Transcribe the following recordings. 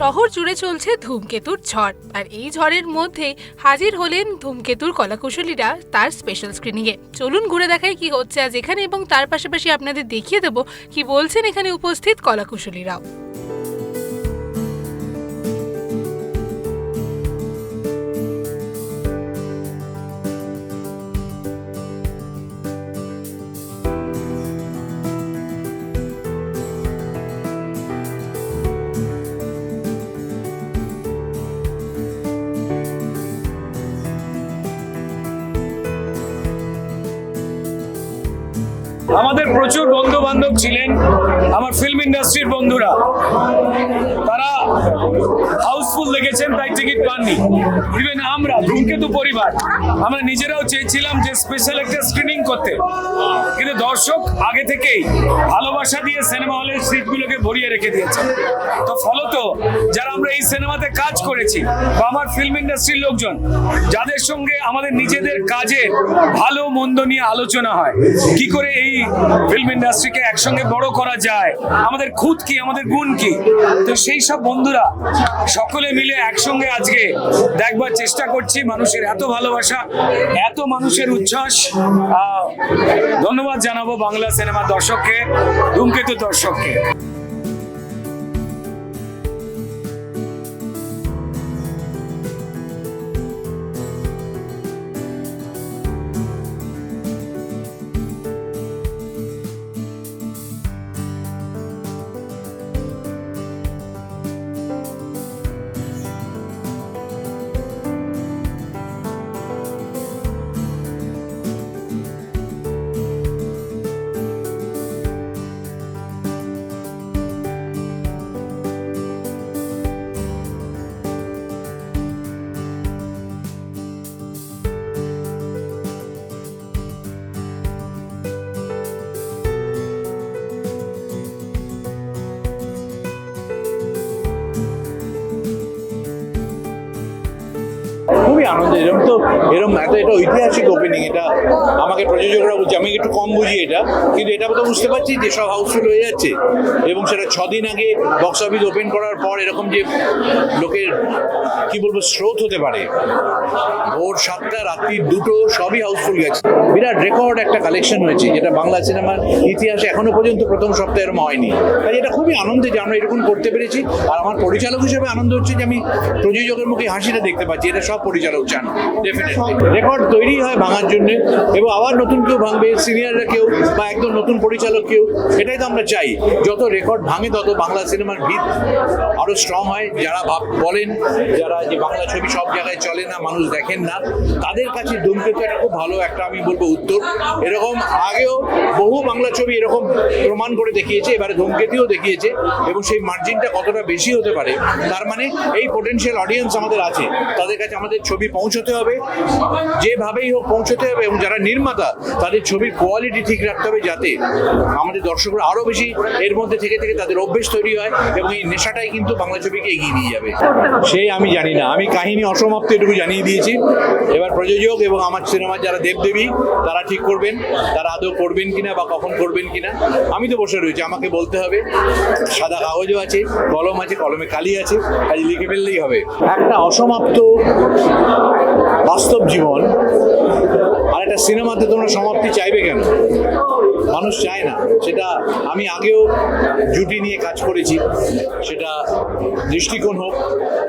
শহর জুড়ে চলছে ধূমকেতুর ঝড়। আর এই ঝড়ের মধ্যে হাজির হলেন ধূমকেতুর কলাকুশলীরা তার স্পেশাল স্ক্রিনিংয়ে চলুন ঘুরে দেখাই কি হচ্ছে আজ এখানে এবং তার পাশাপাশি আপনাদের দেখিয়ে দেবো কি বলছেন এখানে উপস্থিত কলাকুশলীরাও। আমাদের প্রচুর বন্ধু বান্ধব ছিলেন আমার ফিল্ম ইন্ডাস্ট্রির বন্ধুরা। তারা হাউসফুল দেখেছেন, তাই টিকিট পাননি। ইভেন আমরা, ধূমকেতু পরিবার, আমরা নিজেরাও চেয়েছিলাম যে স্পেশাল একটা স্ক্রিনিং করতে। কিন্তু দর্শক আগে থেকেই ভালোবাসা দিয়ে সিনেমা হলের সিটগুলোকে ভরিয়ে রেখে দিয়েছে। তো ফলত যারা আমরা এই সিনেমাতে কাজ করেছি বা আমার ফিল্ম ইন্ডাস্ট্রির লোকজন, যাদের সঙ্গে আমাদের নিজেদের কাজের ভালো মন্দ নিয়ে আলোচনা হয়, কি করে এই ফিল্ম ইন্ডাস্ট্রিকে একসঙ্গে বড় করা যায়, আমাদের খুদ কি, আমাদের গুণ কি? তো সেই সব বন্ধুরা সকলে মিলে একসঙ্গে আজকে দেখবার চেষ্টা করছি মানুষের এত ভালোবাসা, এত মানুষের উচ্ছ্বাস। ধন্যবাদ জানাব বাংলা সিনেমা দর্শককে, ধূমকেতু দর্শককে। আনন্দ এরকম তো এরকম এত, এটা ঐতিহাসিক ওপেনিং এটা আমাকে প্রযোজকরা বলছে, আমি একটু কম বুঝি এটা, কিন্তু এটা তো বুঝতে পারছি যে সব হাউসফুল হয়ে যাচ্ছে। এবং সেটা ছদিন আগে বক্স অফিস ওপেন করার পর এরকম যে লোকের, কি বলব, স্রোত হতে পারে। ভোর সাতটা, রাত্রি দুটো, সবই হাউসফুল গেছে। বিরাট রেকর্ড একটা কালেকশন হয়েছে, যেটা বাংলা সিনেমার ইতিহাসে এখনও পর্যন্ত প্রথম সপ্তাহে এরকম হয়নি। তাই এটা খুবই আনন্দে যে আমরা এরকম করতে পেরেছি। আর আমার পরিচালক হিসেবে আনন্দ হচ্ছে যে আমি প্রযোজকের মুখে হাসিটা দেখতে পাচ্ছি, এটা সব পরিচালক চান ডেফিনেটলি রেকর্ড তৈরি হয় ভাঙার জন্য এবং আবার নতুন কেউ ভাঙবে সিনিয়ররা কেউ বা একদম নতুন পরিচালক কেউ, এটাই তো আমরা চাই। যত রেকর্ড ভাঙে, তত বাংলা সিনেমার ভিত আরও স্ট্রং হয়। যারা ভাব বলেন, যারা যে বাংলা ছবি সব জায়গায় চলে না, মানুষ দেখেন না, তাদের কাছে ধূমকেতু একটা খুব ভালো একটা, আমি বলব, উত্তর। এরকম আগেও বহু বাংলা ছবি এরকম প্রমাণ করে দেখিয়েছে, এবারে ধূমকেতুও দেখিয়েছে এবং সেই মার্জিনটা কতটা বেশি হতে পারে, তার মানে এই পোটেনশিয়াল অডিয়েন্স আমাদের আছে। তাদের কাছে আমাদের ছবি পৌঁছতে হবে, যেভাবেই হোক পৌঁছতে হবে এবং যারা নির্মাতা, তাদের ছবির কোয়ালিটি ঠিক রাখতে হবে যাতে আমাদের দর্শকরা আরও বেশি এর মধ্যে থেকে থেকে তাদের অভ্যেস তৈরি হয় এবং এই নেশাটাই কিন্তু বাংলা ছবিকে এগিয়ে নিয়ে যাবে। সেই আমি জানি না। আমি কাহিনী অসমাপ্ত এটুকু জানিয়ে দিয়েছি। এবার প্রযোজক এবং আমার সিনেমার যারা দেবদেবী, তারা ঠিক করবেন, তারা আদৌ করবেন কিনা বা কখন করবেন কিনা, আমি তো বসে রয়েছি, আমাকে বলতে হবে। সাদা কাগজও আছে, কলম আছে, কলমে কালি আছে কাজ লিখে ফেললেই হবে। একটা অসমাপ্ত বাস্তব জীবন আর একটা সিনেমাতে তোমরা সমাপ্তি চাইবে কেন? মানুষ চায় না। সেটা আমি আগেও জুটি নিয়ে কাজ করেছি। সেটা দৃষ্টিকোণ হোক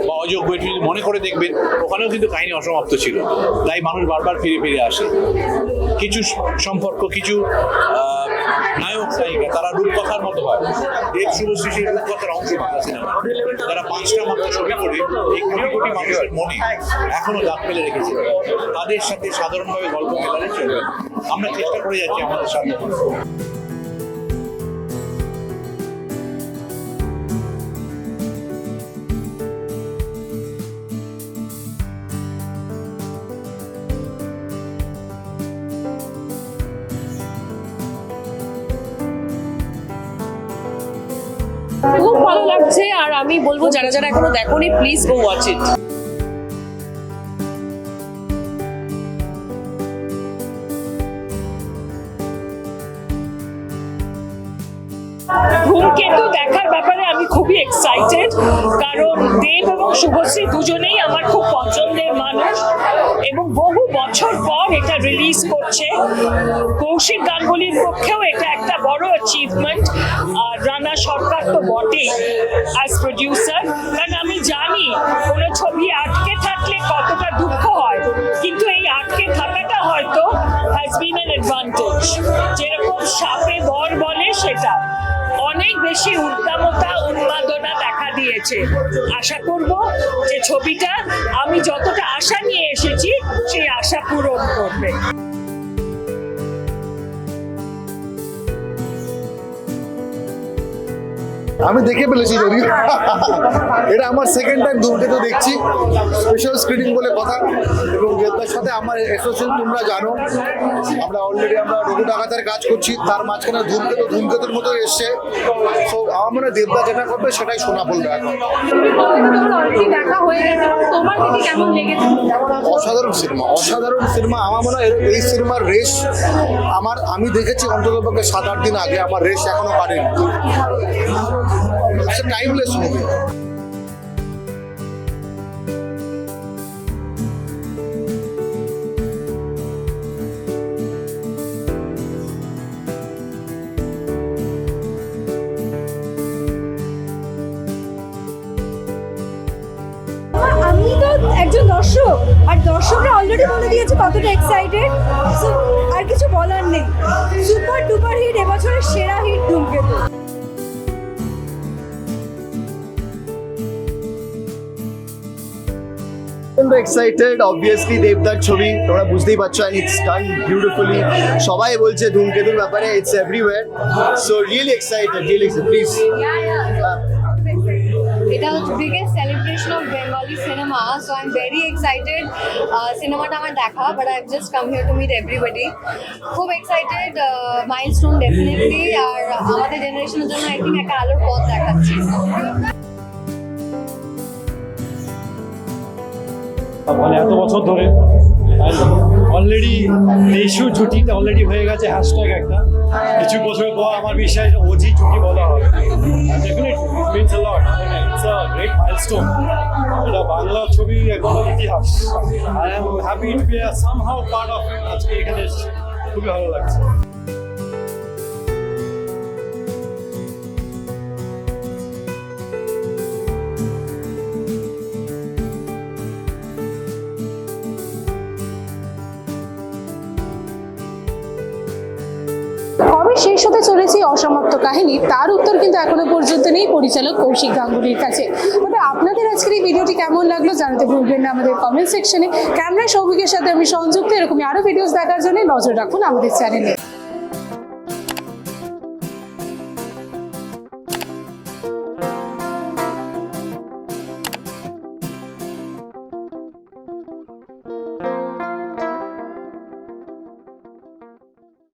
বা অযোগ্য, এটি যদি মনে করে দেখবেন ওখানেও কিন্তু কাহিনী অসমাপ্ত ছিল। তাই মানুষ বারবার ফিরে ফিরে আসে। কিছু সম্পর্ক, কিছু নায়ক নায়িকা, তারা রূপকথার মতো হয়। দেব শুভশ্রী সেই রূপকথার অংশ বাংলা সিনেমা তারা পাঁচটা মাত্র ছবি করে এই কোটি কোটি মানুষের মনে এখনও দাগ ফেলে রেখেছে। তাদের সাথে সাধারণভাবে গল্প মেলালে চলবে আমরা চেষ্টা করে যাচ্ছি আমাদের সামনে। খুব ভালো লাগছে আর আমি বলব, যারা যারা এখনও দেখোনি প্লিজ গো ওয়াচ ইট ধূমকেতু দেখার ব্যাপারে আমি খুবই এক্সাইটেড কারণ দেব এবং শুভশ্রী দুজনেই আমার খুব পছন্দের মানুষ এবং বহু বছর পর এটা রিলিজ করছে। কৌশিক গাঙ্গুলির পক্ষেও এটা একটা বড় অ্যাচিভমেন্ট আর রানা সরকার তো বটেই অ্যাজ প্রডিউসার কারণ আমি জানি কোনো ছবি আটকে থাকলে কতটা দুঃখ হয়, কিন্তু এই আটকে থাকাটা হয়তো হ্যাজ বিন অ্যাডভান্টেজ যেরকম সাপে বর বলে সেটা। অনেক বেশি উদ্দামতা উন্মাদনা দেখা দিয়েছে। আশা করব যে ছবিটা আমি যতটা আশা নিয়ে এসেছি, সেই আশা পূরণ করবে। আমি দেখে ফেলেছি যদি। এটা আমার সেকেন্ড টাইম ধূমকেতু দেখছি। স্পেশাল স্ক্রিনিং বলে কথা। এবং দেবদার সাথে আমার অ্যাসোসিয়েশন তোমরা জানো। আমরা অলরেডি আমরা রঘু ডাকাতের কাজ করছি। তার মাঝখানে ধূমকেতু, ধূমকেতুর মতো এসছে। সো আমার মনে দেবদা যেটা করবে, সেটাই শোনা বলবে এখন। অসাধারণ সিনেমা অসাধারণ সিনেমা আমার মনে হয় এই সিনেমার রেস আমার আমি দেখেছি অন্ততপক্ষে সাত আট দিন আগে। আমার রেস এখনও কাটেনি টাইমলেস মুভি আমি তো একজন দর্শক, আর দর্শকরা অলরেডি বলে দিয়েছে কতটা এক্সাইটেড আর কিছু বলার নেই। সুপার ডুপার হিট এবছরের সেরা হিট ধূমকেতু। প্রচণ্ড এক্সাইটেড অবভিয়াসলি দেবদার ছবি তোমরা বুঝতেই পারছ অ্যান্ড ইটস ডান বিউটিফুলি সবাই বলছে ধূমকেতুর ব্যাপারে it's everywhere so really excited really pleased এটা হচ্ছে biggest celebration of Bengali cinema so I am very excited সিনেমাটা আমার দেখা but I just come here to meet everybody খুব এক্সাইটেড মাইলস্টোন ডেফিনেটলি আর আমাদের জেনারেশনের জন্য আই থিঙ্ক একটা আলোর পথ দেখাচ্ছে। মানে এত বছর ধরে অলরেডি ইস্যু জুটিতে অলরেডি হয়ে গেছে হ্যাশট্যাগ একটা। কিছু বছর পর আমার বিশ্বাস ওজি জুটি বলা হবে। বাংলা ছবি একদম ইতিহাস। I am happy to be somehow part of আজকে এখানে খুবই ভালো লাগছে। কবে সাথে চলেছি অসমাপ্ত কাহিনী। তার উত্তর কিন্তু এখনও পর্যন্ত নেই পরিচালক কৌশিক গাঙ্গুলির কাছে। তবে আপনাদের আজকের এই ভিডিওটি কেমন লাগল জানাতে ভুলবেন না আমাদের কমেন্ট সেকশনে ক্যামেরা সৌভিকের সাথে আমি সংযুক্ত, এরকমই আরও ভিডিওস দেখার জন্য নজর রাখুন আমাদের চ্যানেলে